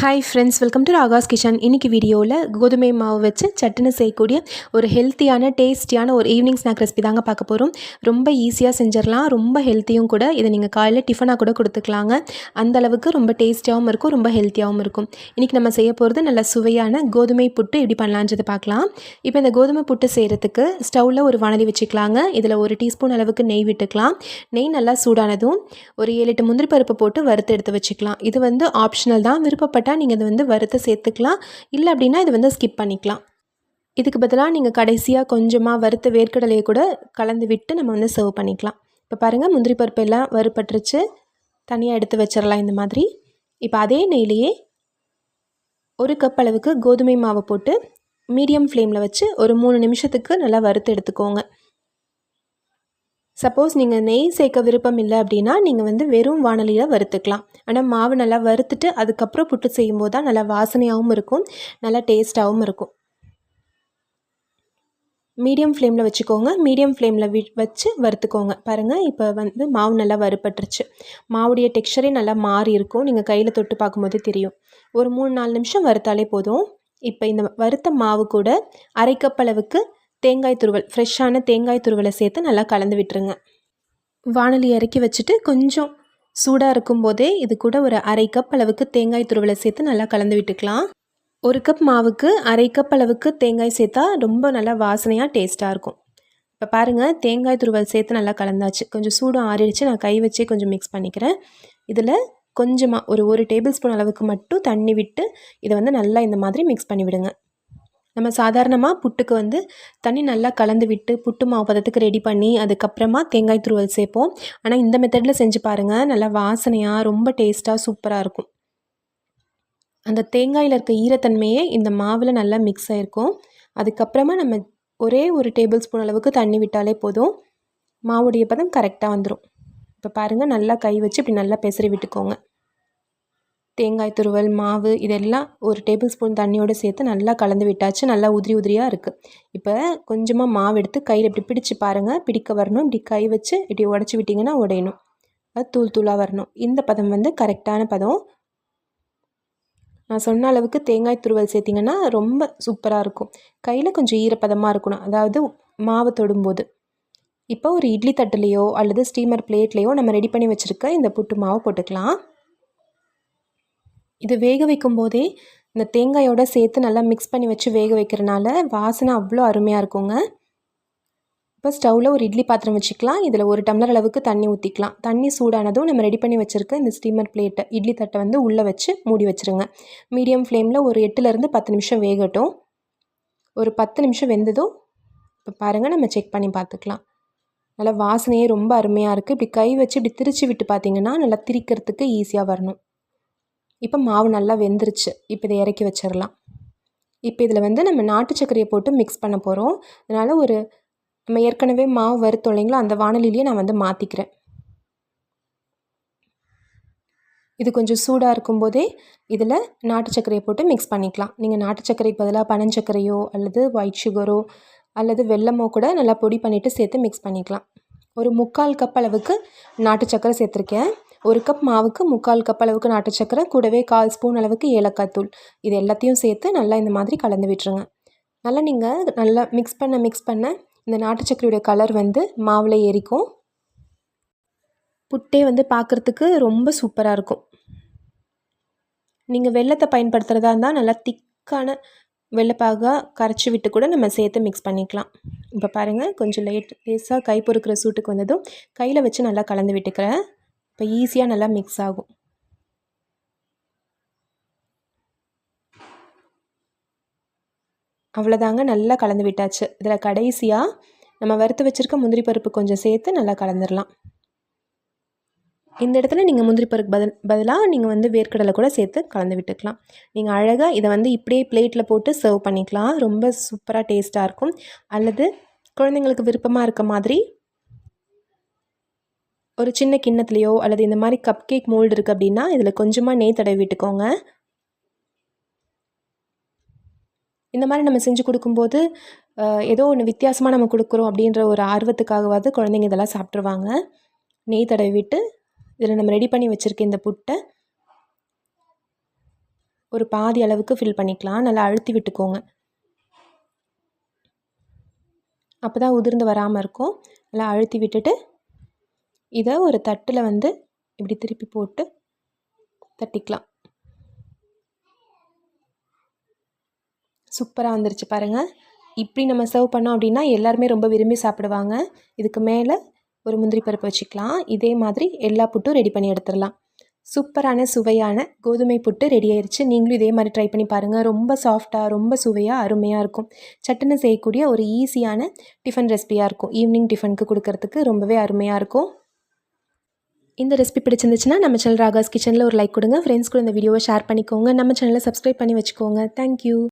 Hi friends welcome to Raga's kitchen இன்னைக்கு வீடியோவில் கோதுமை மாவு வச்சு சட்டுன்னு செய்யக்கூடிய ஒரு ஹெல்த்தியான டேஸ்டியான ஒரு ஈவினிங் ஸ்நாக் ரெசிபி தாங்க பார்க்க போகிறோம் ரொம்ப ஈஸியாக செஞ்சிடலாம். ரொம்ப ஹெல்த்தியும் கூட. இதை நீங்கள் காலையில் டிஃபனாக கூட கொடுத்துக்கலாங்க. அந்த அளவுக்கு ரொம்ப டேஸ்டியாகவும் இருக்கும் ரொம்ப ஹெல்த்தியாகவும் இருக்கும். இன்றைக்கி நம்ம செய்ய போகிறது நல்ல சுவையான கோதுமை புட்டு எப்படி பண்ணலான்றது பார்க்கலாம். இப்போ இந்த கோதுமை புட்டு செய்கிறதுக்கு ஸ்டவ்வில் ஒரு வானலி வச்சுக்கலாங்க. இதில் ஒரு டீஸ்பூன் அளவுக்கு நெய் விட்டுக்கலாம். நெய் நல்லா சூடானதும் ஒரு ஏழு எட்டு முந்திரி பருப்பு போட்டு வறுத்து எடுத்து வச்சுக்கலாம். இது வந்து ஆப்ஷனல் தான். விருப்பப்பட்டால் நீங்கள் இது வந்து வறுத்து சேர்த்துக்கலாம். இல்லை அப்படின்னா இது வந்து ஸ்கிப் பண்ணிக்கலாம். இதுக்கு பதிலாக நீங்கள் கடைசியாக கொஞ்சமாக வறுத்த வேர்க்கடலையை கூட கலந்து விட்டு நம்ம வந்து சர்வ் பண்ணிக்கலாம். இப்போ பாருங்கள் முந்திரி பருப்பு எல்லாம் வறுபட்டுருச்சு. தனியாக எடுத்து வச்சிடலாம் இந்த மாதிரி. இப்போ அதே நெய்லேயே ஒரு கப் அளவுக்கு கோதுமை மாவை போட்டு மீடியம் ஃப்ளேமில் வச்சு ஒரு மூணு நிமிஷத்துக்கு நல்லா வறுத்து எடுத்துக்கோங்க. சப்போஸ் நீங்கள் நெய் சேர்க்க விருப்பம் இல்லை அப்படின்னா நீங்கள் வந்து வெறும் வானலியில் வறுத்துக்கலாம். ஆனால் மாவு நல்லா வறுத்துட்டு அதுக்கப்புறம் புட்டு செய்யும்போது தான் நல்லா வாசனையாகவும் இருக்கும் நல்லா டேஸ்ட்டாகவும் இருக்கும். மீடியம் ஃப்ளேமில் வச்சுக்கோங்க. மீடியம் ஃப்ளேமில் வி வச்சு வறுத்துக்கோங்க. பாருங்கள் இப்போ வந்து மாவு நல்லா வறுப்பட்டுருச்சு மாவுடைய டெக்ஸ்சரே நல்லா மாறி இருக்கும். நீங்கள் கையில் தொட்டு பார்க்கும்போதே தெரியும். ஒரு மூணு நாலு நிமிஷம் வறுத்தாலே போதும். இப்போ இந்த வறுத்த மாவு கூட அரை கப் அளவுக்கு தேங்காய் துருவல் ஃப்ரெஷ்ஷான தேங்காய் துருவலை சேர்த்து நல்லா கலந்து விட்டுருங்க. வானலி இறக்கி வச்சுட்டு கொஞ்சம் சூடாக இருக்கும்போதே இது கூட ஒரு அரை கப் அளவுக்கு தேங்காய் துருவலை சேர்த்து நல்லா கலந்து விட்டுக்கலாம். ஒரு கப் மாவுக்கு அரை கப் அளவுக்கு தேங்காய் சேர்த்தா ரொம்ப நல்லா வாசனையாக டேஸ்ட்டாக இருக்கும். இப்போ பாருங்கள் தேங்காய் துருவல் சேர்த்து நல்லா கலந்தாச்சு. கொஞ்சம் சூடும் ஆறிடுச்சு. நான் கை வச்சே கொஞ்சம் மிக்ஸ் பண்ணிக்கிறேன். இதில் கொஞ்சமாக ஒரு ஒரு டேபிள் ஸ்பூன் அளவுக்கு மட்டும் தண்ணி விட்டு இதை வந்து நல்லா இந்த மாதிரி மிக்ஸ் பண்ணி விடுங்க. நம்ம சாதாரணமாக புட்டுக்கு வந்து தண்ணி நல்லா கலந்து விட்டு புட்டு மாவு பதத்துக்கு ரெடி பண்ணி அதுக்கப்புறமா தேங்காய் துருவல் சேர்ப்போம். ஆனால் இந்த மெத்தடில் செஞ்சு பாருங்கள் நல்லா வாசனையாக ரொம்ப டேஸ்ட்டாக சூப்பராக இருக்கும். அந்த தேங்காயில் இருக்க ஈரத்தன்மையே இந்த மாவில் நல்லா மிக்ஸ் ஆகிருக்கும் அதுக்கப்புறமா நம்ம ஒரே ஒரு டேபிள் ஸ்பூன் அளவுக்கு தண்ணி விட்டாலே போதும். மாவுடைய பதம் கரெக்டாக வந்துடும் இப்போ பாருங்கள் நல்லா கை வச்சு இப்படி நல்லா பெசரி விட்டுக்கோங்க. தேங்காய் துருவல் மாவு இதெல்லாம் ஒரு டேபிள் ஸ்பூன் தண்ணியோடு சேர்த்து நல்லா கலந்து விட்டாச்சு. நல்லா உதிரி உதிரியாக இருக்குது இப்போ கொஞ்சமாக மாவு எடுத்து கையில் இப்படி பிடிச்சி பாருங்கள் பிடிக்க வரணும். இப்படி கை வச்சு இப்படி உடச்சி விட்டிங்கன்னா உடையணும். அது தூள் தூளாக வரணும். இந்த பதம் வந்து கரெக்டான பதம். நான் சொன்ன அளவுக்கு தேங்காய் துருவல் சேர்த்திங்கன்னா ரொம்ப சூப்பராக இருக்கும். கையில் கொஞ்சம் ஈரப்பதமாக இருக்கணும். அதாவது மாவு தொடும்போது. இப்போ ஒரு இட்லி தட்டுலேயோ அல்லது ஸ்டீமர் பிளேட்லேயோ நம்ம ரெடி பண்ணி வச்சுருக்க இந்த புட்டு மாவு போட்டுக்கலாம். இது வேக வைக்கும் போதே இந்த தேங்காயோட சேர்த்து நல்லா மிக்ஸ் பண்ணி வச்சு வேக வைக்கிறனால வாசனை அவ்வளோ அருமையாக இருக்குங்க. இப்போ ஸ்டவ்வில் ஒரு இட்லி பாத்திரம் வச்சுக்கலாம். இதில் ஒரு டம்ளர் அளவுக்கு தண்ணி ஊற்றிக்கலாம் தண்ணி சூடானதும் நம்ம ரெடி பண்ணி வச்சுருக்க இந்த ஸ்டீமர் பிளேட்டை இட்லி தட்டை வந்து உள்ளே வச்சு மூடி வச்சுருங்க. மீடியம் ஃப்ளேமில் ஒரு எட்டுலேருந்து பத்து நிமிஷம் வேகட்டும். ஒரு பத்து நிமிஷம் வெந்ததும் இப்போ பாருங்கள் நம்ம செக் பண்ணி பார்த்துக்கலாம் நல்லா வாசனையே ரொம்ப அருமையாக இருக்குது இப்படி கை வச்சு இப்படி திரிச்சு விட்டு பார்த்தீங்கன்னா நல்லா திரிக்கிறதுக்கு ஈஸியாக வரணும். இப்போ மாவு நல்லா வெந்துருச்சு. இப்போ இதை இறக்கி வச்சிடலாம் இப்போ இதில் வந்து நம்ம நாட்டு சர்க்கரையை போட்டு மிக்ஸ் பண்ண போகிறோம் அதனால் ஒரு நம்ம ஏற்கனவே மாவு வறுத்தோம் இல்லைங்களோ? அந்த வானொலியிலேயே நான் வந்து மாற்றிக்கிறேன் இது கொஞ்சம் சூடாக இருக்கும்போதே இதில் நாட்டு சர்க்கரையை போட்டு மிக்ஸ் பண்ணிக்கலாம். நீங்கள் நாட்டு சர்க்கரைக்கு பதிலாக பனஞ்சக்கரையோ அல்லது ஒயிட் சுகரோ அல்லது வெல்லமோ கூட நல்லா பொடி பண்ணிவிட்டு சேர்த்து மிக்ஸ் பண்ணிக்கலாம். ஒரு முக்கால் கப் அளவுக்கு நாட்டு சர்க்கரை சேர்த்துருக்கேன். ஒரு கப் மாவுக்கு முக்கால் கப் அளவுக்கு நாட்டு சக்கரை கூடவே கால் ஸ்பூன் அளவுக்கு ஏலக்காய் தூள். இது எல்லாத்தையும் சேர்த்து நல்லா இந்த மாதிரி கலந்து விட்டுருங்க. நல்லா நீங்கள் நல்லா மிக்ஸ் பண்ண மிக்ஸ் பண்ண இந்த நாட்டு சக்கரையுடைய கலர் வந்து மாவில் ஏறிக்கும். புட்டே வந்து பார்க்குறதுக்கு ரொம்ப சூப்பராக இருக்கும். நீங்கள் வெள்ளத்தை பயன்படுத்துகிறதா இருந்தால் நல்லா திக்கான வெள்ளைப்பாக கரைச்சி விட்டு கூட நம்ம சேர்த்து மிக்ஸ் பண்ணிக்கலாம். இப்போ பாருங்கள் கொஞ்சம் லேட் லேஸாக கை பொறுக்கிற சூட்டுக்கு வந்ததும் கையில் வச்சு நல்லா கலந்து விட்டுக்கிறேன். இப்போ ஈஸியாக நல்லா மிக்ஸ் ஆகும். அவ்வளோதாங்க நல்லா கலந்து விட்டாச்சு. இதில் கடைசியாக நம்ம வறுத்து வச்சுருக்க முந்திரி பருப்பு கொஞ்சம் சேர்த்து நல்லா கலந்துடலாம் இந்த இடத்துல நீங்கள் முந்திரி பருப்பு பதில் பதிலாக நீங்கள் வந்து வேர்க்கடலை கூட சேர்த்து கலந்து விட்டுக்கலாம். நீங்கள் அழகாக இதை வந்து இப்படியே பிளேட்டில் போட்டு சர்வ் பண்ணிக்கலாம். ரொம்ப சூப்பராக டேஸ்ட்டாக இருக்கும். அல்லது குழந்தைங்களுக்கு விருப்பமாக இருக்க மாதிரி ஒரு சின்ன கிண்ணத்துலேயோ அல்லது இந்த மாதிரி கப் கேக் மோல்டு இருக்குது அப்படின்னா இதில் கொஞ்சமாக நெய் தடவி விட்டுக்கோங்க. இந்த மாதிரி நம்ம செஞ்சு கொடுக்கும்போது ஏதோ ஒன்று வித்தியாசமாக நம்ம கொடுக்குறோம் அப்படின்ற ஒரு ஆர்வத்துக்காகவாவது குழந்தைங்க இதெல்லாம் சாப்பிட்ருவாங்க நெய் தடவி விட்டு இதில் நம்ம ரெடி பண்ணி வச்சுருக்க இந்த புட்டை ஒரு பாதி அளவுக்கு ஃபில் பண்ணிக்கலாம். நல்லா அழுத்தி விட்டுக்கோங்க. அப்போ தான் உதிர்ந்து வராமல் இருக்கும். நல்லா அழுத்தி விட்டுட்டு இதை ஒரு தட்டில் வந்து இப்படி திருப்பி போட்டு தட்டிக்கலாம். சூப்பராக வந்துருச்சு பாருங்கள் இப்படி நம்ம சர்வ் பண்ணோம் அப்படின்னா எல்லாருமே ரொம்ப விரும்பி சாப்பிடுவாங்க. இதுக்கு மேலே ஒரு முந்திரி பருப்பு வச்சுக்கலாம். இதே மாதிரி எல்லா புட்டும் ரெடி பண்ணி எடுத்துடலாம். சூப்பரான சுவையான கோதுமை புட்டு ரெடி ஆயிடுச்சு நீங்களும் இதே மாதிரி ட்ரை பண்ணி பாருங்கள் ரொம்ப சாஃப்டாக ரொம்ப சுவையாக அருமையாக இருக்கும். சட்டுன்னு செய்யக்கூடிய ஒரு ஈஸியான டிஃபன் ரெசிபியாக இருக்கும். ஈவினிங் டிஃபனுக்கு கொடுக்கறதுக்கு ரொம்பவே அருமையாக இருக்கும். இந்த ரெசிபி பிடிச்சிருந்துச்சுன்னா நம்ம சேனல் ராகாஸ் கிச்சனில் ஒரு லைக் கொடுங்க. ஃப்ரெண்ட்ஸ் கூட இந்த வீடியோவை ஷேர் பண்ணிக்கோங்க. நம்ம சேனலை சப்ஸ்கிரைப் பண்ணி வச்சுக்கோங்க. தேங்க்யூ